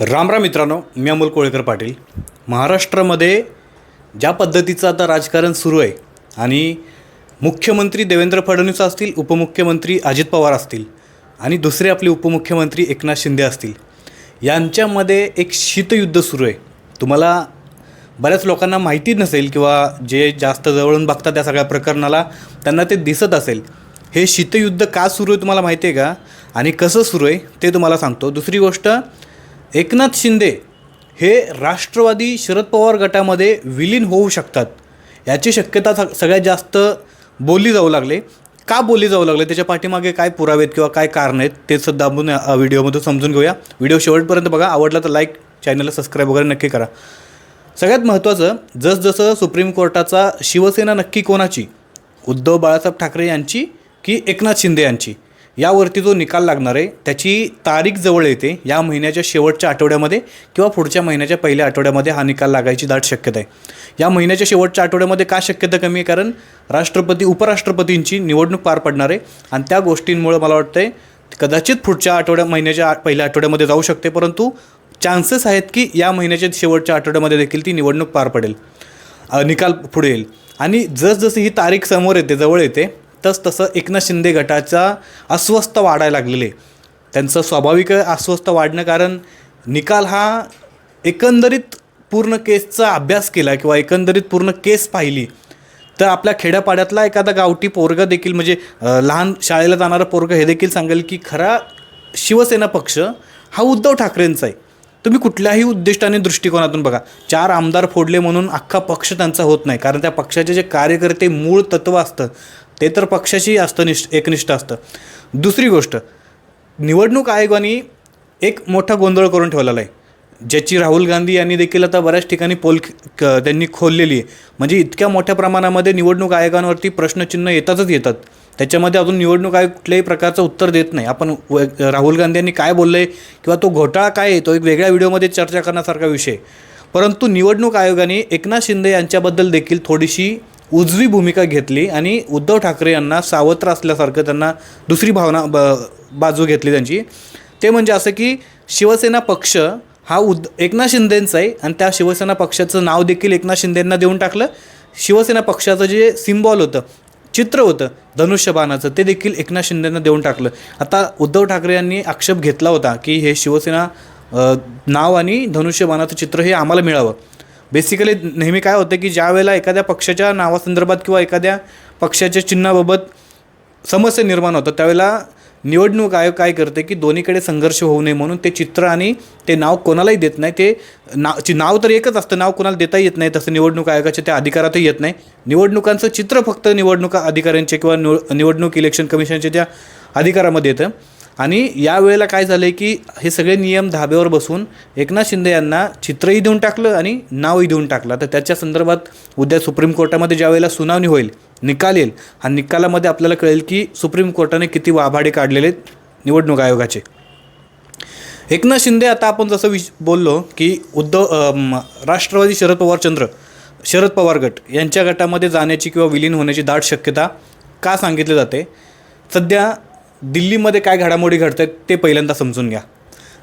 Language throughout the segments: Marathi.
रामराम मित्रांनो मी अमोल कोळेकर पाटील. महाराष्ट्रामध्ये ज्या पद्धतीचं आता राजकारण सुरू आहे आणि मुख्यमंत्री देवेंद्र फडणवीस असतील उपमुख्यमंत्री अजित पवार असतील आणि दुसरे आपले उपमुख्यमंत्री एकनाथ शिंदे असतील यांच्यामध्ये एक शीतयुद्ध सुरू आहे. तुम्हाला बऱ्याच लोकांना माहिती नसेल किंवा जे जास्त जवळून बघतात त्या सगळ्या प्रकरणाला त्यांना ते दिसत असेल. हे शीतयुद्ध का सुरू आहे तुम्हाला माहिती आहे का? आणि कसं सुरू आहे ते तुम्हाला सांगतो. दुसरी गोष्ट एकनाथ शिंदे हे राष्ट्रवादी शरद पवार गटामध्ये विलीन होऊ शकतात. याची शक्यता सगळ्यात जास्त बोलली जाऊ लागले. का बोलली जाऊ लागले? त्याच्या पाठीमागे काय पुरावेत किंवा काय कारण आहेत ते सुद्धा आपण व्हिडिओमधून समजून घेऊया. व्हिडिओ शेवटपर्यंत बघा. आवडला तर लाईक चॅनलला सबस्क्राईब वगैरे नक्की करा. सगळ्यात महत्त्वाचं जसजसं सुप्रीम कोर्टाचा शिवसेना नक्की कोणाची? उद्धव बाळासाहेब ठाकरे यांची की एकनाथ शिंदे यांची? यावरती जो निकाल लागणार आहे त्याची तारीख जवळ येते या महिन्याच्या शेवटच्या आठवड्यामध्ये किंवा पुढच्या महिन्याच्या पहिल्या आठवड्यामध्ये हा निकाल लागायची दाट शक्यता आहे. या महिन्याच्या शेवटच्या आठवड्यामध्ये का शक्यता कमी आहे? कारण राष्ट्रपती उपराष्ट्रपतींची निवडणूक पार पडणार आहे आणि त्या गोष्टींमुळं मला वाटतंय कदाचित पुढच्या आठवड्या महिन्याच्या पहिल्या आठवड्यामध्ये जाऊ शकते परंतु चान्सेस आहेत की या महिन्याच्या शेवटच्या आठवड्यामध्ये देखील ती निवडणूक पार पडेल निकाल पुढे येईल. आणि जसजशी ही तारीख समोर येते जवळ येते तस तसं एकनाथ शिंदे गटाचा अस्वस्थ वाढायला लागलेले. त्यांचं स्वाभाविक अस्वस्थ वाढणं कारण निकाल हा एकंदरीत पूर्ण केसचा अभ्यास केला किंवा एकंदरीत पूर्ण केस पाहिली. तर आपल्या खेड्यापाड्यातला एखादा गावठी पोरगा देखील म्हणजे लहान शाळेला जाणारा पोरगा हे देखील सांगेल की खरा शिवसेना पक्ष हा उद्धव ठाकरेंचा आहे. तुम्ही कुठल्याही उद्दिष्टाने दृष्टिकोनातून बघा. चार आमदार फोडले म्हणून अख्खा पक्ष त्यांचा होत नाही. कारण त्या पक्षाचे जे कार्यकर्ते मूळ तत्त्व असतं ते तर पक्षाशी असतं निष्ठ एकनिष्ठ असतं. दुसरी गोष्ट निवडणूक आयोगाने एक मोठा गोंधळ करून ठेवलेला आहे. ज्याची राहुल गांधी यांनी देखील आता बऱ्याच ठिकाणी पोल क- त्यांनी खोललेली आहे. म्हणजे इतक्या मोठ्या प्रमाणामध्ये निवडणूक आयोगांवरती प्रश्नचिन्ह येतातच येतात. त्याच्यामध्ये अजून निवडणूक आयोग कुठल्याही प्रकारचं उत्तर देत नाही. आपण व- राहुल गांधी यांनी काय बोलले किंवा तो घोटाळा काय आहे तो एक वेगळ्या व्हिडिओमध्ये चर्चा करण्यासारखा विषय आहे. परंतु निवडणूक आयोगाने एकनाथ शिंदे यांच्याबद्दल देखील थोडीशी उजवी भूमिका घेतली आणि उद्धव ठाकरे यांना सावत्र असल्यासारखं त्यांना दुसरी भावना ब बाजू घेतली त्यांची. ते म्हणजे असं की शिवसेना पक्ष हा उद एकनाथ शिंदेंचा आहे आणि त्या शिवसेना पक्षाचं नाव देखील एकनाथ शिंदेंना देऊन टाकलं. शिवसेना पक्षाचं जे सिम्बॉल होतं चित्र होतं धनुष्यबाणाचं ते देखील एकनाथ शिंदेंना देऊन टाकलं. आता उद्धव ठाकरे यांनी आक्षेप घेतला होता की हे शिवसेना नाव आणि धनुष्यबाणाचं चित्र हे आम्हाला मिळावं. बेसिकली नेहमी काय होतं की ज्या वेळेला एखाद्या पक्षाच्या नावासंदर्भात किंवा एखाद्या पक्षाच्या चिन्हाबाबत समस्या निर्माण होतात त्यावेळेला निवडणूक आयोग काय करते की दोन्हीकडे संघर्ष होऊ नये म्हणून ते चित्र आणि ते नाव कोणालाही देत नाही. ते नाव नाव तर एकच असतं नाव कोणाला देता येत नाही तसं निवडणूक आयोगाच्या त्या अधिकारातही येत नाही. निवडणुकांचं चित्र फक्त निवडणूक अधिकाऱ्यांचे किंवा निव निवडणूक इलेक्शन कमिशनच्या त्या अधिकारामध्ये येतं. आणि यावेळेला काय झालं आहे की हे सगळे नियम धाब्यावर बसून एकनाथ शिंदे यांना चित्रही देऊन टाकलं आणि नावही देऊन टाकलं. तर त्याच्या संदर्भात उद्या सुप्रीम कोर्टामध्ये ज्या वेळेला सुनावणी होईल निकाल येईल हा निकालामध्ये आपल्याला कळेल की सुप्रीम कोर्टाने किती वाभाडे काढलेले आहेत निवडणूक आयोगाचे. एकनाथ शिंदे आता आपण जसं विश बोललो की उद्धव राष्ट्रवादी शरद पवार चंद्र शरद पवार गट यांच्या गटामध्ये जाण्याची किंवा विलीन होण्याची दाट शक्यता का सांगितली जाते? सध्या दिल्लीमध्ये काय घडामोडी घडत आहेत ते पहिल्यांदा समजून घ्या.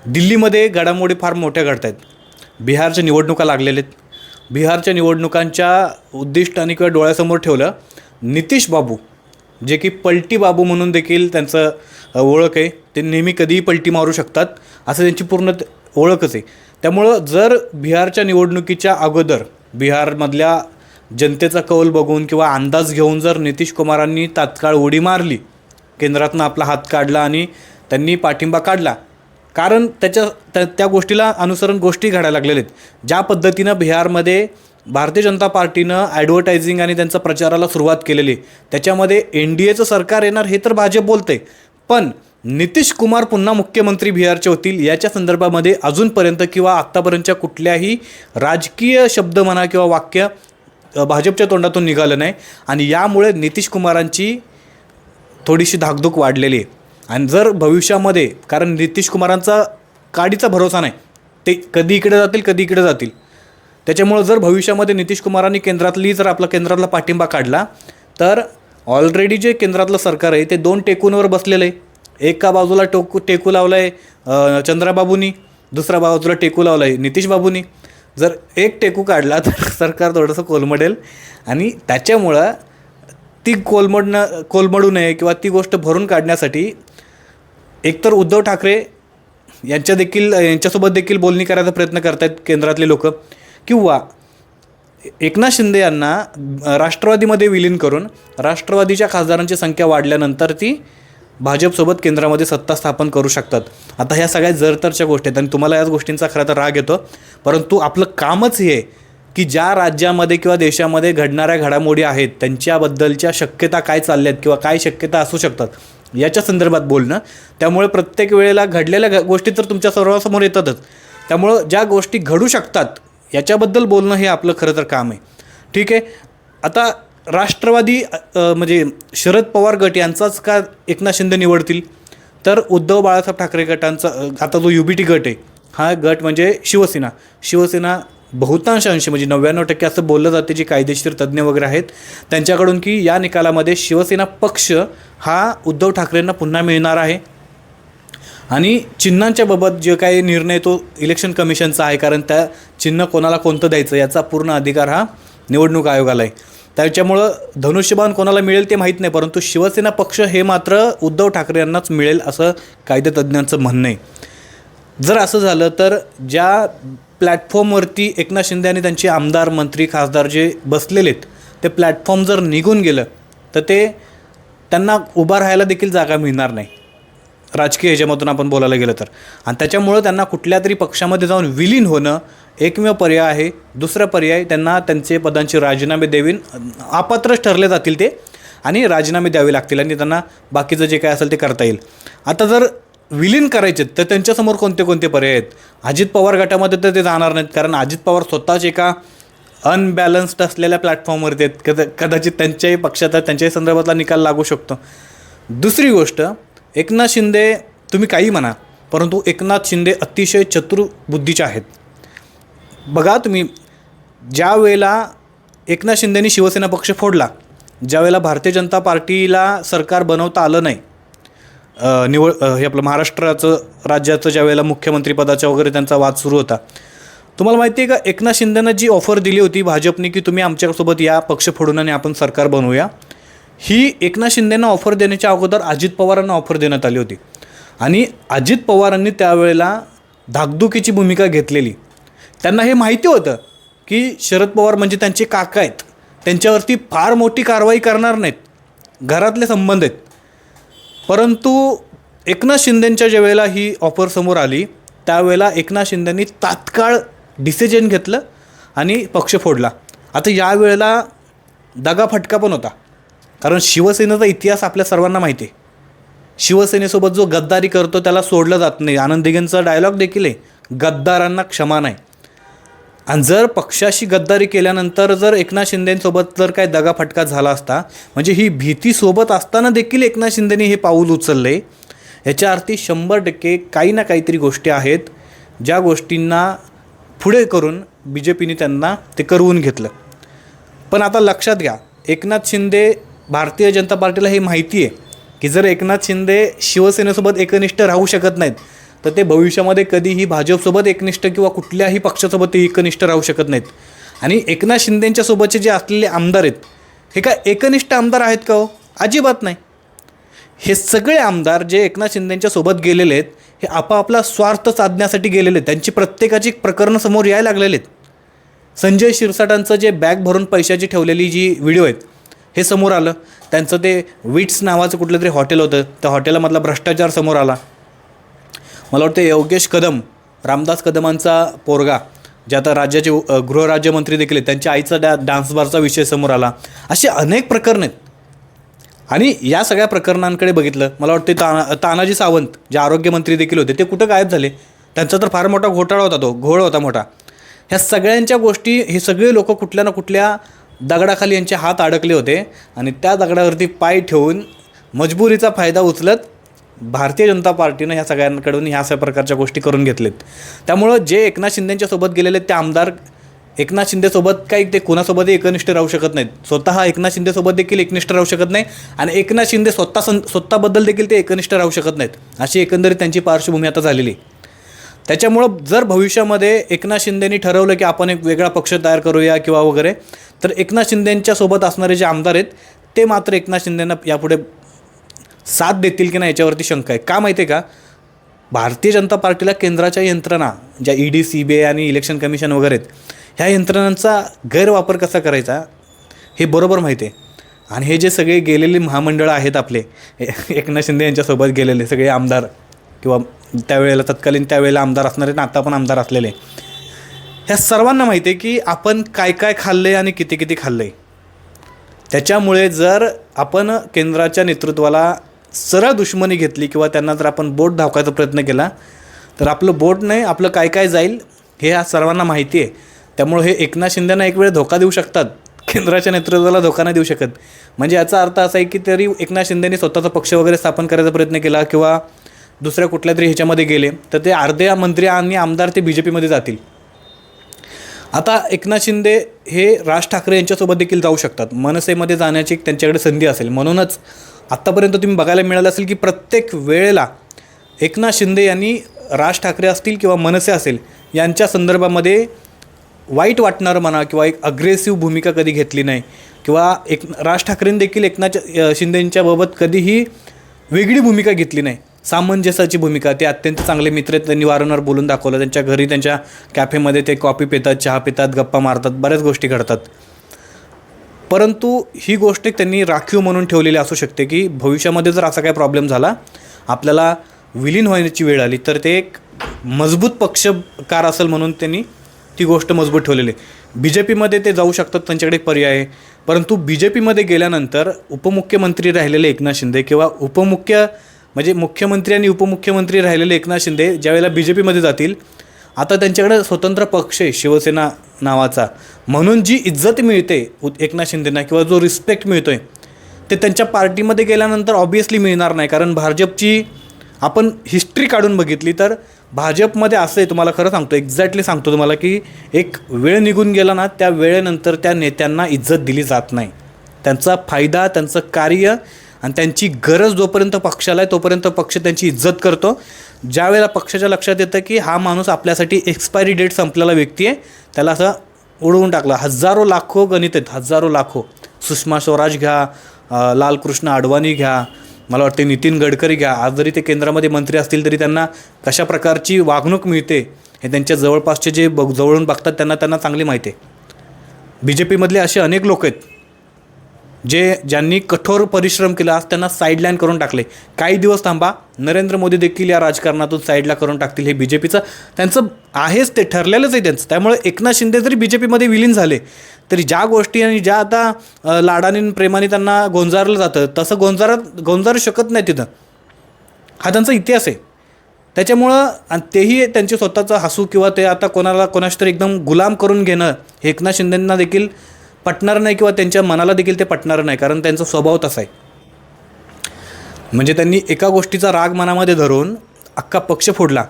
दिल्लीमध्ये घडामोडी फार मोठ्या घडत आहेत बिहारच्या निवडणुका लागलेल्या आहेत. बिहारच्या निवडणुकांच्या उद्दिष्टाने किंवा डोळ्यासमोर ठेवलं नितीश बाबू जे की पलटी बाबू म्हणून देखील त्यांचं ओळख आहे ते नेहमी कधीही पलटी मारू शकतात असं त्यांची पूर्ण ओळखच आहे. त्यामुळं जर बिहारच्या निवडणुकीच्या अगोदर बिहारमधल्या जनतेचा कौल बघून किंवा अंदाज घेऊन जर नितीश कुमारांनी तात्काळ उडी मारली केंद्रातनं आपला हात काढला आणि त्यांनी पाठिंबा काढला. कारण त्याच्या त्या त्या गोष्टीला अनुसरण गोष्टी घडायला लागलेल्या आहेत. ज्या पद्धतीनं बिहारमध्ये भारतीय जनता पार्टीनं ॲडव्हर्टायझिंग आणि त्यांचा प्रचाराला सुरुवात केलेली आहे. त्याच्यामध्ये एन डी एचं सरकार येणार हे तर भाजप बोलते पण नितीश कुमार पुन्हा मुख्यमंत्री बिहारचे होतील याच्या संदर्भामध्ये अजूनपर्यंत किंवा आत्तापर्यंतच्या कुठल्याही राजकीय शब्द म्हणा किंवा वाक्य भाजपच्या तोंडातून निघालं नाही. आणि यामुळे नितीश कुमारांची थोडीशी धाकधूक वाढलेली आहे. आणि जर भविष्यामध्ये कारण नितीश कुमारांचा काडीचा भरोसा नाही ते कधी इकडे जातील कधी इकडे जातील. त्याच्यामुळं जर भविष्यामध्ये नितीश कुमारांनी केंद्रातली जर आपला केंद्रातला पाठिंबा काढला तर ऑलरेडी जे केंद्रातलं सरकार आहे ते दोन टेकूंवर बसलेलं आहे. एका बाजूला टोकू टेकू लावलं आहे चंद्राबाबूंनी दुसऱ्या बाजूला टेकू लावला आहे नितीश बाबूंनी जर एक टेकू काढला तर सरकार थोडंसं कोलमडेल. आणि त्याच्यामुळं ती कोलमडणं कोलमडू नये किंवा ती गोष्ट भरून काढण्यासाठी एकतर उद्धव ठाकरे यांच्या देखील यांच्यासोबत देखील बोलणी करायचा प्रयत्न करत आहेत केंद्रातले लोक. किंवा एकनाथ शिंदे यांना राष्ट्रवादीमध्ये विलीन करून राष्ट्रवादीच्या खासदारांची संख्या वाढल्यानंतर ती भाजपसोबत केंद्रामध्ये सत्ता स्थापन करू शकतात. आता ह्या सगळ्या जरतरच्या गोष्टी आहेत आणि तुम्हाला याच गोष्टींचा खरं तर राग येतो. परंतु आपलं कामच हे आहे की ज्या राज्यामध्ये किंवा देशामध्ये घडणाऱ्या घडामोडी आहेत त्यांच्याबद्दलच्या शक्यता काय चालल्या आहेत किंवा काय शक्यता असू शकतात याच्या संदर्भात बोलणं. त्यामुळे प्रत्येक वेळेला घडलेल्या गोष्टी तर तुमच्या सर्वांसमोर येतातच. त्यामुळं ज्या गोष्टी घडू शकतात याच्याबद्दल बोलणं हे आपलं खरं तर काम आहे. ठीक आहे? आता राष्ट्रवादी म्हणजे शरद पवार गट यांचाच का एकनाथ शिंदे निवडतील? तर उद्धव बाळासाहेब ठाकरे गटांचा आता जो यू बी टी गट आहे हा गट म्हणजे शिवसेना. शिवसेना बहुतांश अंश म्हणजे नव्याण्णव टक्के असं बोललं जाते जे कायदेशीर तज्ज्ञ वगैरे आहेत त्यांच्याकडून की या निकालामध्ये शिवसेना पक्ष हा उद्धव ठाकरेंना पुन्हा मिळणार आहे. आणि चिन्हांच्या बाबत जे काही निर्णय तो इलेक्शन कमिशनचा आहे कारण त्या चिन्ह कोणाला कोणतं द्यायचं याचा पूर्ण अधिकार हा निवडणूक आयोगाला आहे. त्याच्यामुळं धनुष्यबाण कोणाला मिळेल ते माहीत नाही परंतु शिवसेना पक्ष हे मात्र उद्धव ठाकरे यांनाच मिळेल असं कायदेतज्ज्ञांचं म्हणणं आहे. जर असं झालं तर ज्या प्लॅटफॉर्मवरती एकनाथ शिंदे आणि त्यांचे आमदार मंत्री खासदार जे बसलेले आहेत ते प्लॅटफॉर्म जर निघून गेलं तर ते त्यांना उभा राहायला देखील जागा मिळणार नाही. राजकीय ह्याच्यामधून आपण बोलायला गेलं तर. आणि त्याच्यामुळं त्यांना कुठल्या तरी पक्षामध्ये जाऊन विलीन होणं एकमेव पर्याय आहे. दुसरा पर्याय त्यांना त्यांचे पदांचे राजीनामे देवीन अपात्रच ठरले जातील ते आणि राजीनामे द्यावे लागतील आणि त्यांना बाकीचं जे काय असेल ते करता येईल. आता जर विलीन करायचे तर त्यांच्यासमोर कोणते कोणते पर्याय आहेत? अजित पवार गटामध्ये तर ते जाणार नाहीत कारण अजित पवार स्वतःच एका अनबॅलन्स्ड असलेल्या प्लॅटफॉर्मवरती आहेत. कदा कदाचित त्यांच्याही पक्षाचा त्यांच्याही संदर्भातला निकाल लागू शकतो. दुसरी गोष्ट एकनाथ शिंदे तुम्ही काही म्हणा परंतु एकनाथ शिंदे अतिशय चतुर बुद्धीचे आहेत. बघा तुम्ही ज्या वेळेला एकनाथ शिंदेनी शिवसेना पक्ष फोडला ज्यावेळेला भारतीय जनता पार्टीला सरकार बनवता आलं नाही निवड हे आपलं महाराष्ट्राचं राज्याचं ज्या वेळेला मुख्यमंत्रीपदाचा वगैरे त्यांचा वाद सुरू होता. तुम्हाला माहिती आहे का एकनाथ शिंदेनं जी ऑफर दिली होती भाजपने की तुम्ही आमच्यासोबत या पक्ष फोडून आणि आपण सरकार बनवूया ही एकनाथ शिंदेंना ऑफर देण्याच्या अगोदर अजित पवारांना ऑफर देण्यात आली होती. आणि अजित पवारांनी त्यावेळेला धाकधुकीची भूमिका घेतलेली. त्यांना हे माहिती होतं की शरद पवार म्हणजे त्यांचे काका आहेत. त्यांच्यावरती फार मोठी कारवाई करणार नाहीत. घरातले संबंध आहेत. परंतु एकनाथ शिंदेंच्या ज्या वेळेला ही ऑफर समोर आली त्यावेळेला एकनाथ शिंदेंनी तात्काळ डिसिजन घेतलं आणि पक्ष फोडला. आता या वेळेला दगाफटका पण होता. कारण शिवसेनेचा इतिहास आपल्या सर्वांना माहिती आहे. शिवसेनेसोबत जो गद्दारी करतो त्याला सोडलं जात नाही. आनंद दिघेंचा डायलॉग देखील आहे. गद्दारांना क्षमा नाही. आणि जर पक्षाशी गद्दारी केल्यानंतर जर एकनाथ शिंदेंसोबत जर काय दगाफटका झाला असता म्हणजे ही भीती सोबत असताना देखील एकनाथ शिंदेने हे पाऊल उचलले याच्या अर्थी शंभर टक्के काही ना काहीतरी गोष्टी आहेत ज्या गोष्टींना पुढे करून बी जे पीने त्यांना ते करवून घेतलं. पण आता लक्षात घ्या एकनाथ शिंदे भारतीय जनता पार्टीला हे माहिती आहे की जर एकनाथ शिंदे शिवसेनेसोबत एकनिष्ठ राहू शकत नाहीत तर ते भविष्यामध्ये कधीही भाजपसोबत एकनिष्ठ किंवा कुठल्याही पक्षासोबत ते एकनिष्ठ राहू शकत नाहीत. आणि एकनाथ शिंदेंच्या सोबतचे जे असलेले आमदार आहेत हे काय एकनिष्ठ आमदार आहेत का हो? अजिबात नाही. हे सगळे आमदार जे एकनाथ शिंदेंच्या सोबत गेलेले आहेत हे आपापला स्वार्थ साधण्यासाठी गेलेले आहेत. त्यांची प्रत्येकाची प्रकरणं समोर यायला लागलेले आहेत. संजय शिरसाटांचं जे बॅग भरून पैशाची ठेवलेली जी व्हिडिओ आहेत हे समोर आलं. त्यांचं ते विट्स नावाचं कुठलं तरी हॉटेल होतं. त्या हॉटेलमधला भ्रष्टाचार समोर आला. मला वाटतं योगेश कदम रामदास कदमांचा पोरगा जे आता राज्याचे गृहराज्यमंत्री देखील आहेत त्यांच्या आईचा डॅ डान्स बारचा विषय समोर आला. असे अनेक प्रकरण आहेत. आणि या सगळ्या प्रकरणांकडे बघितलं मला वाटते ताना तानाजी सावंत जे आरोग्यमंत्री देखील होते ते कुठं गायब झाले? त्यांचा तर फार मोठा घोटाळा होता तो घोळ होता मोठा. ह्या सगळ्यांच्या गोष्टी हे सगळे लोक कुठल्या ना कुठल्या दगडाखाली यांचे हात अडकले होते आणि त्या दगडावरती पाय ठेवून मजबुरीचा फायदा उचलत भारतीय जनता पार्टीनं ह्या सगळ्यांकडून ह्या सगळ्या प्रकारच्या गोष्टी करून घेतलेत. त्यामुळं जे एकनाथ शिंदेच्या सोबत गेलेले ते आमदार एकनाथ शिंदेसोबत काही ते कुणासोबतही एकनिष्ठ राहू शकत नाहीत. स्वतः एकनाथ शिंदेसोबत देखील एकनिष्ठ राहू शकत नाही आणि एकनाथ शिंदे स्वतः सं स्वतःबद्दल देखील ते एकनिष्ठ राहू शकत नाहीत. अशी एकंदरीत त्यांची पार्श्वभूमी आता झालेली त्याच्यामुळं जर भविष्यामध्ये एकनाथ शिंदेनी ठरवलं की आपण एक वेगळा पक्ष तयार करूया किंवा वगैरे तर एकनाथ शिंदेंच्या सोबत असणारे जे आमदार आहेत ते मात्र एकनाथ शिंदेंना यापुढे साथ देतील की नाही याच्यावरती शंका आहे. का माहिती आहे का? भारतीय जनता पार्टीला केंद्राच्या यंत्रणा ज्या E D C B I आणि इलेक्शन कमिशन वगैरे आहेत ह्या यंत्रणांचा गैरवापर कसा करायचा हे बरोबर माहिती आहे. आणि हे जे सगळे गेलेले महामंडळं आहेत आपले एकनाथ शिंदे यांच्यासोबत गेलेले सगळे आमदार किंवा त्यावेळेला तत्कालीन त्यावेळेला आमदार असणारे आणि आता पण आमदार असलेले ह्या सर्वांना माहिती आहे की आपण काय काय खाल्लं आहे आणि किती किती खाल्लं आहे त्याच्यामुळे जर आपण केंद्राच्या नेतृत्वाला सरळ दुश्मनी घेतली किंवा त्यांना जर आपण बोट धावकायचा प्रयत्न केला तर आपलं बोट नाही आपलं काय काय जाईल हे आज सर्वांना माहिती आहे. त्यामुळे हे एकनाथ शिंदेना एक वेळ धोका देऊ शकतात. केंद्राच्या नेतृत्वाला धोका नाही देऊ शकत. म्हणजे याचा अर्थ असा आहे की तरी एकनाथ शिंदेने स्वतःचा पक्ष वगैरे स्थापन करायचा प्रयत्न केला किंवा दुसऱ्या कुठल्या तरी ह्याच्यामध्ये गेले तर ते अर्धे मंत्री आणि आमदार ते बी जे पीमध्ये जातील. आता एकनाथ शिंदे हे राज ठाकरे यांच्यासोबत देखील जाऊ शकतात. मनसेमध्ये जाण्याची एक त्यांच्याकडे संधी असेल. म्हणूनच आत्तापर्यंत तुम्ही बघायला मिळालं असेल की प्रत्येक वेळेला एकनाथ शिंदे यांनी राज ठाकरे असतील किंवा मनसे असेल यांच्या संदर्भामध्ये वाईट वाटणारं म्हणा किंवा एक अग्रेसिव्ह भूमिका कधी घेतली नाही किंवा एक राज ठाकरेंनी देखील एकनाथ शिंदेंच्याबाबत कधीही वेगळी भूमिका घेतली नाही. सामंजस्याची भूमिका ते अत्यंत चांगले मित्र आहेत त्यांनी वारंवार बोलून दाखवलं त्यांच्या घरी त्यांच्या कॅफेमध्ये ते कॉफी पितात चहा पितात गप्पा मारतात बऱ्याच गोष्टी घडतात. परंतु ही गोष्ट एक त्यांनी राखीव म्हणून ठेवलेली असू शकते की भविष्यामध्ये जर असा काही प्रॉब्लेम झाला आपल्याला विलीन होण्याची वेळ आली तर ते एक मजबूत पक्षकार असेल म्हणून त्यांनी ती गोष्ट मजबूत ठेवलेली. आहे बी जे पीमध्ये ते जाऊ शकतात त्यांच्याकडे एक पर्याय आहे. परंतु बी जे पीमध्ये गेल्यानंतर उपमुख्यमंत्री राहिलेले एकनाथ शिंदे किंवा उपमुख्य म्हणजे मुख्यमंत्री आणि उपमुख्यमंत्री राहिलेले एकनाथ शिंदे ज्यावेळेला बी जे पीमध्ये जातील आता त्यांच्याकडे स्वतंत्र पक्ष आहे शिवसेना नावाचा. म्हणून जी इज्जत मिळते उ- एकनाथ शिंदेना किंवा जो रिस्पेक्ट मिळतो आहे ते त्यांच्या पार्टीमध्ये गेल्यानंतर ऑब्वियसली मिळणार नाही. कारण भाजपची आपण हिस्ट्री काढून बघितली तर भाजपमध्ये असं आहे तुम्हाला खरं सांगतो एक्झॅक्टली सांगतो तुम्हाला की एक वेळ निघून गेला ना त्या वेळेनंतर त्या नेत्यांना इज्जत दिली जात नाही. त्यांचा फायदा त्यांचं कार्य आणि त्यांची गरज जोपर्यंत पक्षाला आहे तोपर्यंत पक्ष त्यांची इज्जत करतो. ज्या वेळेला पक्षाच्या लक्षात येतं की हा माणूस आपल्यासाठी एक्सपायरी डेट संपलेला व्यक्ती आहे त्याला असं उडवून टाकला. हजारो लाखो गणित आहेत हजारो लाखो. सुषमा स्वराज घ्या लालकृष्ण अडवाणी घ्या मला वाटते नितीन गडकरी घ्या. आज जरी ते केंद्रामध्ये मंत्री असतील तरी त्यांना कशा प्रकारची वागणूक मिळते हे त्यांच्या जवळपासचे जे बघ जवळून बघतात त्यांना त्यांना चांगली माहिती आहे. बी जे पीमधले असे अनेक लोक आहेत जे ज्यांनी कठोर परिश्रम केला त्यांना साईडलाईन करून टाकले. काही दिवस थांबा नरेंद्र मोदी देखील या राजकारणातून साईडला करून टाकतील हे बी जे पीचं त्यांचं आहेच ते ठरलेलंच आहे त्यांचं. त्यामुळे एकनाथ शिंदे जरी बी जे पीमध्ये विलीन झाले तरी ज्या गोष्टी आणि ज्या आता लाडाने प्रेमाने त्यांना गोंजारलं जातं तसं गोंजारत गोंजारू शकत नाही तिथं. हा त्यांचा इतिहास आहे. त्याच्यामुळं आणि तेही त्यांचे स्वतःचं हसू किंवा ते आता कोणाला कोणाशी तरी एकदम गुलाम करून घेणं हे एकनाथ शिंदेंना देखील पटणार नाही किंवा त्यांच्या मनाला देखील ते पटणार नाही कारण त्यांचा स्वभाव तसा आहे. म्हणजे त्यांनी एका गोष्टीचा राग मनामध्ये धरून अख्खा पक्ष फोडला.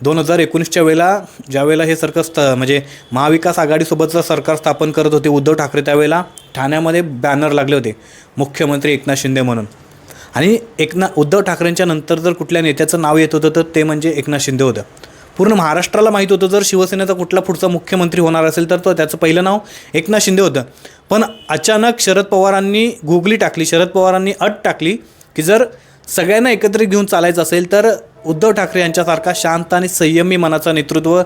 दोन हजार एकोणीसच्या वेळेला ज्यावेळेला हे सरकार स्त म्हणजे महाविकास आघाडीसोबतचं सरकार स्थापन करत होते उद्धव ठाकरे त्यावेळेला ठाण्यामध्ये बॅनर लागले होते मुख्यमंत्री एकनाथ शिंदे म्हणून. आणि एकनाथ उद्धव ठाकरेंच्या नंतर जर कुठल्या नेत्याचं नाव येत होतं तर ते म्हणजे एकनाथ शिंदे होतं. पूर्ण महाराष्ट्राला माहीत होतं. जर शिवसेनेचा कुठला पुढचा मुख्यमंत्री होणार असेल तर तो त्याचं पहिलं नाव एकनाथ शिंदे होतं. पण अचानक शरद पवारांनी गुगली टाकली शरद पवारांनी अट टाकली की जर सगळ्यांना एकत्रित घेऊन चालायचं असेल तर उद्धव ठाकरे यांच्यासारखा शांत आणि संयमी मनाचा नेतृत्व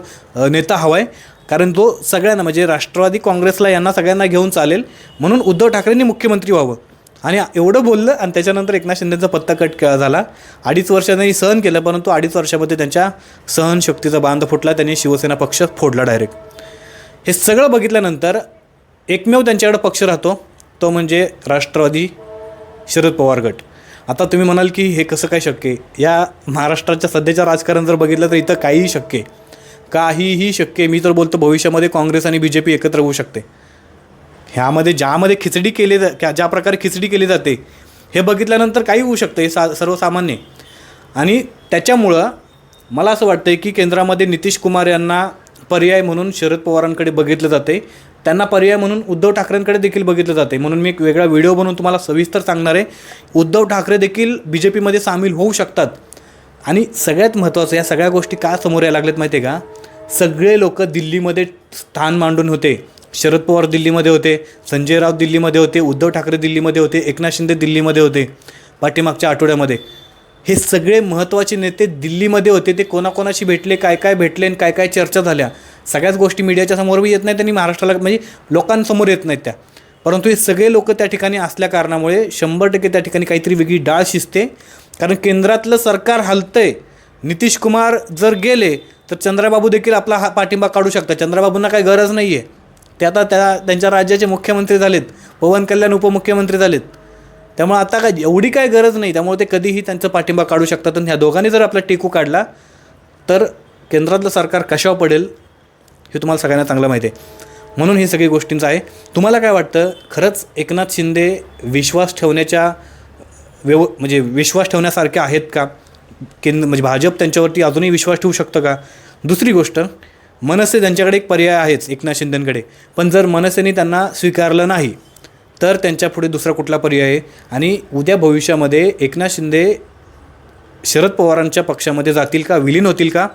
नेता हवा आहे कारण तो सगळ्यांना म्हणजे राष्ट्रवादी काँग्रेसला यांना सगळ्यांना घेऊन चालेल म्हणून उद्धव ठाकरेंनी मुख्यमंत्री व्हावं. आणि एवढं बोललं आणि त्याच्यानंतर एकनाथ शिंदेचा पत्ता कट झाला. अडीच वर्ष त्यांनी सहन केलं परंतु अडीच वर्षामध्ये त्यांच्या सहनशक्तीचा बांध फुटला त्यांनी शिवसेना पक्ष फोडला डायरेक्ट हे सगळं बघितल्यानंतर एकमेव त्यांच्याकडे पक्ष राहतो तो म्हणजे राष्ट्रवादी शरद पवार गट. आता तुम्ही म्हणाल की हे कसं काय शक्य या महाराष्ट्राच्या सध्याच्या राजकारण जर बघितलं तर इथं काहीही शक्य काहीही शक्य मी तर बोलतो भविष्यामध्ये काँग्रेस आणि बी जे पी एकत्र होऊ शकते. ह्यामध्ये ज्यामध्ये खिचडी केली जा ज्या प्रकारे खिचडी केली जाते हे बघितल्यानंतर काही होऊ शकतं हे सा सर्वसामान्य. आणि त्याच्यामुळं मला असं वाटतं की केंद्रामध्ये नितीश कुमार यांना पर्याय म्हणून शरद पवारांकडे बघितलं जाते. त्यांना पर्याय म्हणून उद्धव ठाकरेंकडे देखील बघितलं जाते. म्हणून मी एक वेगळा व्हिडिओ बनवून तुम्हाला सविस्तर सांगणार आहे. उद्धव ठाकरे देखील बी जे पीमध्ये सामील होऊ शकतात. आणि सगळ्यात महत्त्वाचं या सगळ्या गोष्टी का समोर यायला लागल्यात माहिती आहे का? सगळे लोक दिल्लीमध्ये स्थान मांडून होते. शरद पवार दिल्लीमध्ये होते संजय राऊत दिल्लीमध्ये होते उद्धव ठाकरे दिल्लीमध्ये होते एकनाथ शिंदे दिल्लीमध्ये होते. पाठीमागच्या आठवड्यामध्ये. हे सगळे महत्त्वाचे नेते दिल्लीमध्ये होते ते कोणाकोणाशी भेटले काय काय भेटले आणि काय काय चर्चा झाल्या. सगळ्याच गोष्टी मीडियाच्या समोर बी येत नाहीत आणि महाराष्ट्राला म्हणजे लोकांसमोर येत नाहीत त्या. परंतु हे सगळे लोक त्या ठिकाणी असल्या कारणामुळे शंभर टक्के त्या ठिकाणी काहीतरी वेगळी डाळ शिजते. कारण केंद्रातलं सरकार हलतंय. नितीश कुमार जर गेले तर चंद्राबाबू देखील आपला हा पाठिंबा काढू शकतात. चंद्राबाबूंना काही गरज नाही आहे ते आता त्या त्यांच्या राज्याचे मुख्यमंत्री झालेत. पवन कल्याण उपमुख्यमंत्री झालेत. त्यामुळे आता काय एवढी काय गरज नाही. त्यामुळे ते कधीही त्यांचा पाठिंबा काढू शकतात. आणि ह्या दोघांनी जर आपला टेकू काढला तर केंद्रातलं सरकार कशावर पडेल हे तुम्हाला सगळ्यांना चांगलं माहिती आहे. म्हणून ही सगळी गोष्टींचं आहे. तुम्हाला काय वाटतं? खरंच एकनाथ शिंदे विश्वास ठेवण्याच्या व्यव म्हणजे विश्वास ठेवण्यासारखे आहेत का? केंद्र म्हणजे भाजप त्यांच्यावरती अजूनही विश्वास ठेवू शकतं का? दुसरी गोष्ट मनसे त्यांच्याकडे एक पर्याय आहेच एकनाथ शिंदेंकडे. पण जर मनसेने त्यांना स्वीकारलं नाही तर त्यांच्यापुढे दुसरा कुठला पर्याय आहे? आणि उद्या भविष्यामध्ये एकनाथ शिंदे शरद पवारांच्या पक्षामध्ये जातील का विलीन होतील का?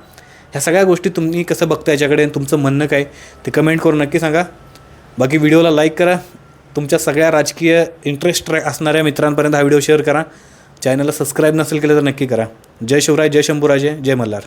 ह्या सगळ्या गोष्टी तुम्ही कसं बघता याच्याकडे आणि तुमचं म्हणणं काय? ते कमेंट करून नक्की सांगा. बाकी व्हिडिओला लाईक करा. तुमच्या सगळ्या राजकीय इंटरेस्ट असणाऱ्या मित्रांपर्यंत हा व्हिडिओ शेअर करा. चॅनलला सबस्क्राईब नसेल केलं तर नक्की करा. जय शिवराय जय शंभूराजे जय मल्हार.